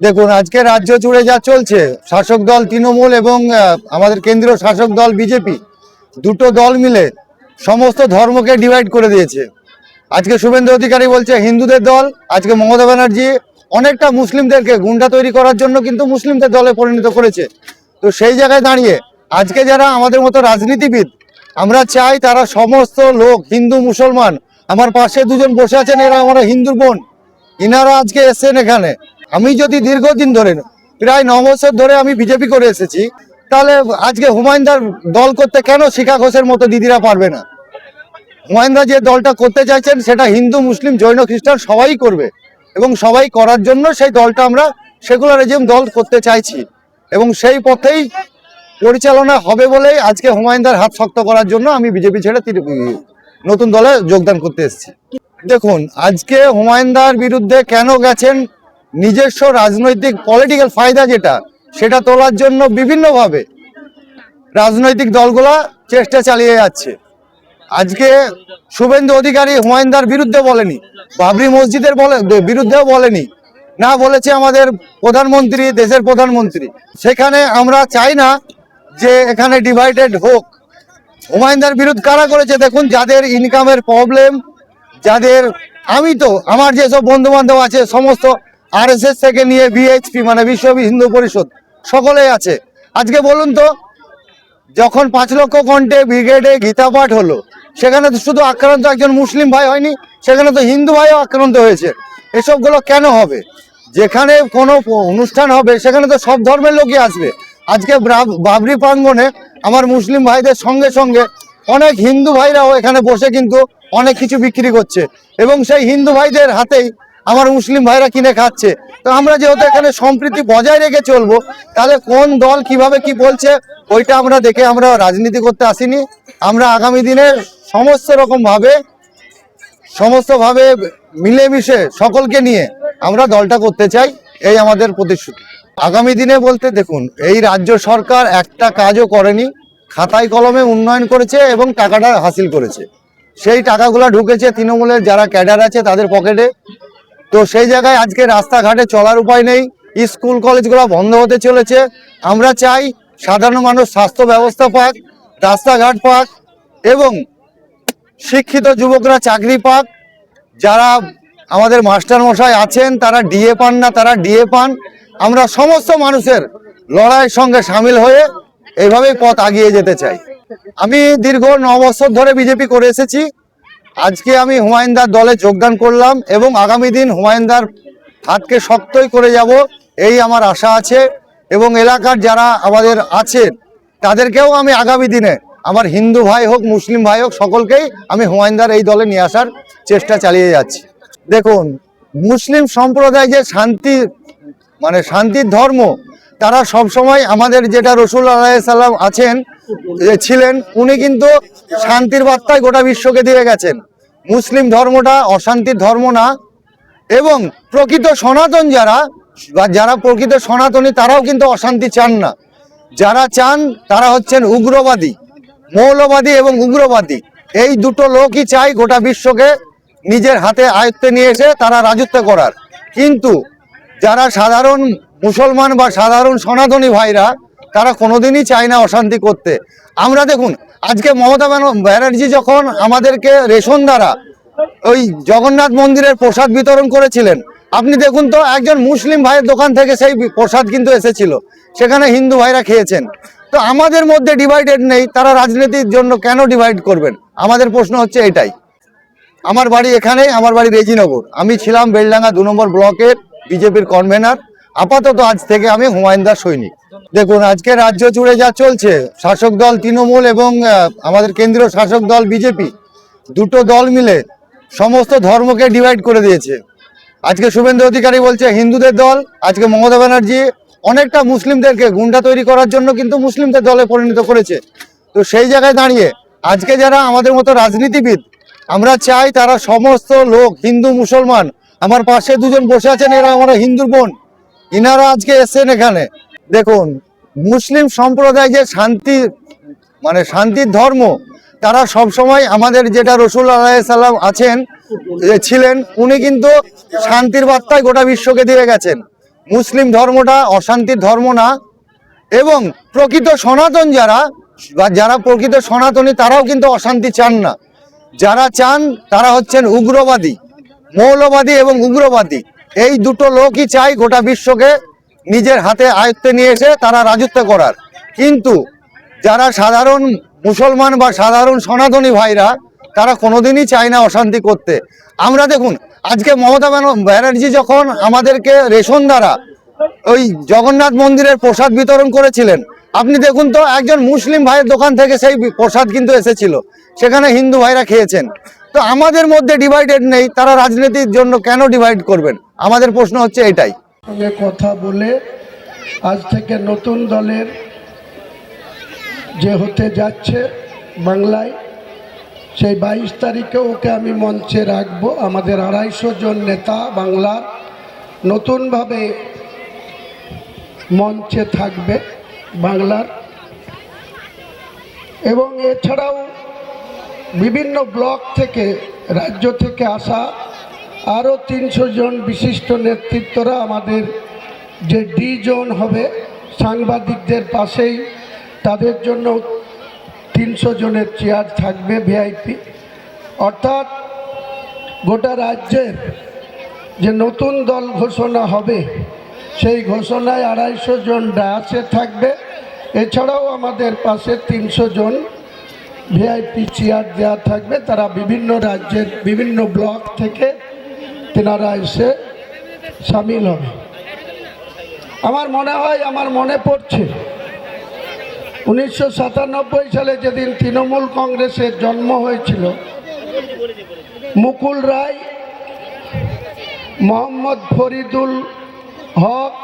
দেখুন, আজকে রাজ্য জুড়ে যা চলছে, শাসক দল তৃণমূল এবং আমাদের কেন্দ্রীয় শাসক দল বিজেপি, দুটো দল মিলে সমস্ত ধর্মকে ডিভাইড করে দিয়েছে। আজকে শুভেন্দু অধিকারী বলছে, হিন্দুদের দল, আজকে মমতা ব্যানার্জি অনেকটা মুসলিমদেরকে গুন্ডা তৈরি করার জন্য কিন্তু মুসলিমদের দলে পরিণত করেছে। তো সেই জায়গায় দাঁড়িয়ে আজকে যারা আমাদের মতো রাজনীতিবিদ, আমরা চাই তারা সমস্ত লোক, হিন্দু, মুসলমান, আমার পাশে দুজন বসে আছেন, এরা আমার হিন্দুর বোন। ইনারা আজকে এসেছেন এখানে। আমি যদি দীর্ঘদিন ধরে, প্রায় ন বছর ধরে আমি বিজেপি করে এসেছি, তাহলে আজকে হুমায়ুনদার দল করতে কেন শিখা ঘোষের মতো দিদিরা পারবে না? হুমায়ুনদা যে দলটা করতে চাইছেন, সেটা হিন্দু, মুসলিম, জৈন, খ্রিস্টান সবাই করবে এবং সবাই করার জন্য সেই দলটা আমরা সেকুলারিজম দল করতে চাইছি এবং সেই পথেই পরিচালনা হবে বলেই আজকে হুমায়ুনদার হাত শক্ত করার জন্য আমি বিজেপি ছেড়ে নতুন দলে যোগদান করতে এসেছি। দেখুন, আজকে হুমায়ুনদার বিরুদ্ধে কেন গেছেন নিজস্ব রাজনৈতিক পলিটিক্যাল ফায়দা যেটা, সেটা তোলার জন্য বিভিন্নভাবে রাজনৈতিক দলগুলা চেষ্টা চালিয়ে যাচ্ছে। আজকে শুভেন্দু অধিকারী হুমায়ুনদার বিরুদ্ধে বলেনি, বাবরি মসজিদের বলে বিরুদ্ধেও বলেনি, না বলেছে আমাদের প্রধানমন্ত্রী, দেশের প্রধানমন্ত্রী। সেখানে আমরা চাই না যে এখানে ডিভাইডেড হোক। হুমায়ুনদার বিরুদ্ধে কারা করেছে দেখুন, যাদের ইনকামের প্রবলেম যাদের আমি তো আমার যেসব বন্ধু বান্ধব আছে, সমস্ত আরএসএস থেকে নিয়ে বিএইচপি মানে বিশ্ব হিন্দু পরিষদ, সকলেই আছে। আজকে বলুন তো, যখন পাঁচ লক্ষ কণ্ঠে ব্রিগেডে গীতা পাঠ হলো, সেখানে তো শুধু আক্রান্ত একজন মুসলিম ভাই হয়নি, সেখানে তো হিন্দু ভাইও আক্রান্ত হয়েছে। এসবগুলো কেন হবে? যেখানে কোনো অনুষ্ঠান হবে, সেখানে তো সব ধর্মের লোকই আসবে। আজকে ব্রা- বাবরি প্রাঙ্গণে আমার মুসলিম ভাইদের সঙ্গে সঙ্গে অনেক হিন্দু ভাইরাও এখানে বসে কিন্তু অনেক কিছু বিক্রি করছে। এবং সেই হিন্দু ভাইদের হাতেই আমার মুসলিম ভাইরা কিনে খাচ্ছে। তো আমরা যেহেতু এখানে সম্প্রীতি বজায় রেখে চলবো, তাহলে কোন দল কীভাবে কি বলছে, ওইটা আমরা দেখে আমরা রাজনীতি করতে আসিনি। আমরা আগামী দিনে সমস্ত রকম ভাবে, সমস্ত ভাবে মিলেমিশে সকলকে নিয়ে আমরা দলটা করতে চাই, এই আমাদের প্রতিশ্রুতি। আগামী দিনে বলতে দেখুন, এই রাজ্য সরকার একটা কাজও করেনি, খাতায় কলমে উন্নয়ন করেছে এবং টাকাটা হাসিল করেছে। সেই টাকাগুলো ঢুকেছে তৃণমূলের যারা ক্যাডার আছে তাদের পকেটে তো সেই জায়গায় আজকে রাস্তাঘাটে চলার উপায় নেই। স্কুল কলেজগুলো বন্ধ হতে চলেছে। আমরা চাই সাধারণ মানুষ স্বাস্থ্য ব্যবস্থা পাক, রাস্তাঘাট পাক এবং শিক্ষিত যুবকরা চাকরি পাক। যারা আমাদের মাস্টার মশাই আছেন, তারা ডিএ পান না, তারা ডিএ পান। আমরা সমস্ত মানুষের লড়াইয়ের সঙ্গে সামিল হয়ে এইভাবেই পথ আগিয়ে যেতে চাই। আমি দীর্ঘ ন বছর ধরে বিজেপি করে এসেছি। আজকে আমি হুমায়ুনদার দলে যোগদান করলাম এবং আগামী দিন হুমায়ুনদার হাতকে শক্তই করে যাব, এই আমার আশা আছে। এবং এলাকার যারা আমাদের আছেন তাদেরকেও আমি আগামী দিনে, আমার হিন্দু ভাই হোক, মুসলিম ভাই হোক, সকলকেই আমি হুমায়ুনদার এই দলে নিয়ে আসার চেষ্টা চালিয়ে যাচ্ছি। দেখুন, মুসলিম সম্প্রদায় যে শান্তি মানে শান্তির ধর্ম, তারা সবসময় আমাদের যেটা রসুল আলাইসাল্লাম আছেন যে ছিলেন, উনি কিন্তু শান্তির বার্তায় গোটা বিশ্বকে দিয়ে গেছেন। মুসলিম ধর্মটা অশান্তির ধর্ম না, এবং প্রকৃত সনাতন যারা, বা যারা প্রকৃত সনাতনী, তারাও কিন্তু অশান্তি চান না। যারা চান, তারা হচ্ছেন উগ্রবাদী, মৌলবাদী এবং উগ্রবাদী। এই দুটো লোকই চাই গোটা বিশ্বকে নিজের হাতে আয়ত্তে নিয়ে এসে তারা রাজত্ব করার। কিন্তু যারা সাধারণ মুসলমান বা সাধারণ সনাতনী ভাইরা তারা কোনোদিনই চায় না অশান্তি করতে। আমরা দেখুন, আজকে মমতা ব্যান- ব্যানার্জি যখন আমাদেরকে রেশন দ্বারা ওই জগন্নাথ মন্দিরের প্রসাদ বিতরণ করেছিলেন, আপনি দেখুন তো একজন মুসলিম ভাইয়ের দোকান থেকে সেই প্রসাদ কিন্তু এসেছিল, সেখানে হিন্দু ভাইরা খেয়েছেন। তো আমাদের মধ্যে ডিভাইডেড নেই, তারা রাজনীতির জন্য কেন ডিভাইড করবেন? আমাদের প্রশ্ন হচ্ছে এটাই। আমার বাড়ি এখানে আমার বাড়ি রেজিনগর। আমি ছিলাম বেলডাঙ্গা দু নম্বর ব্লকের বিজেপির কনভেনার। আপাতত আজ থেকে আমি হুমায়ুনদার সৈনিক। দেখুন, আজকে রাজ্য জুড়ে যা চলছে, শাসক দল তৃণমূল এবং আমাদের কেন্দ্রীয় শাসক দল বিজেপি, দুটো দল মিলে সমস্ত ধর্মকে ডিভাইড করে দিয়েছে। আজকে শুভেন্দু অধিকারী বলছে, হিন্দুদের দল, আজকে মমতা ব্যানার্জি অনেকটা মুসলিমদেরকে গুন্ডা তৈরি করার জন্য কিন্তু মুসলিমদের দলে পরিণত করেছে। তো সেই জায়গায় দাঁড়িয়ে আজকে যারা আমাদের মতো রাজনীতিবিদ, আমরা চাই তারা সমস্ত লোক, হিন্দু, মুসলমান, আমার পাশে দুজন বসে আছেন, এরা আমার হিন্দুর বোন, ইনারা আজকে এসেছেন এখানে। দেখুন, মুসলিম সম্প্রদায় যে শান্তি মানে শান্তির ধর্ম, তারা সব সময় আমাদের যেটা রসুল আলাইসাল্লাম আছেন ছিলেন, উনি কিন্তু শান্তির বার্তায় গোটা বিশ্বকে দিয়ে গেছেন। মুসলিম ধর্মটা অশান্তির ধর্ম না, এবং প্রকৃত সনাতন যারা, বা যারা প্রকৃত সনাতনী, তারাও কিন্তু অশান্তি চান না। যারা চান, তারা হচ্ছেন উগ্রবাদী, মৌলবাদী এবং উগ্রবাদী। এই দুটো লোকই চাই গোটা বিশ্বকে নিজের হাতে আয়ত্তে নিয়ে এসে তারা রাজত্ব করার। কিন্তু যারা সাধারণ মুসলমান বা সাধারণ সনাতনী ভাইরা, তারা কোনোদিনই চায় না অশান্তি করতে। আমরা দেখুন, আজকে মমতা ব্যান- ব্যানার্জি যখন আমাদেরকে রেশন দ্বারা ওই জগন্নাথ মন্দিরের প্রসাদ বিতরণ করেছিলেন, আপনি দেখুন তো একজন মুসলিম ভাইয়ের দোকান থেকে সেই প্রসাদ কিন্তু এসেছিল, সেখানে হিন্দু ভাইরা খেয়েছেন। তো আমাদের মধ্যে ডিভাইডেড নেই, তারা রাজনীতির জন্য কেন ডিভাইড করবেন? আমাদের প্রশ্ন হচ্ছে এটাই। সঙ্গে কথা বলে আজ থেকে নতুন দলের যে হতে যাচ্ছে বাংলায়, সেই বাইশ তারিখে ওকে আমি মঞ্চে রাখব। আমাদের আড়াইশো জন নেতা বাংলার নতুনভাবে মঞ্চে থাকবে বাংলার। এবং এছাড়াও বিভিন্ন ব্লক থেকে, রাজ্য থেকে আসা আরও তিনশো জন বিশিষ্ট নেতৃত্বরা আমাদের যে ডি জোন হবে, সাংবাদিকদের পাশেই তাদের জন্য তিনশো জনের চেয়ার থাকবে ভিআইপি। অর্থাৎ গোটা রাজ্যের যে নতুন দল ঘোষণা হবে, সেই ঘোষণায় আড়াইশো জন ডায়াসে থাকবে। এছাড়াও আমাদের পাশে তিনশো জন ভিআইপি চেয়ার দেওয়া থাকবে। তারা বিভিন্ন রাজ্যের বিভিন্ন ব্লক থেকে তেনারা এসে সামিল হবে। আমার মনে হয়, আমার মনে পড়ছে, উনিশশো সাতানব্বই সালে যেদিন তৃণমূল কংগ্রেসের জন্ম হয়েছিল, মুকুল রায়, মোহাম্মদ ফরিদুল হক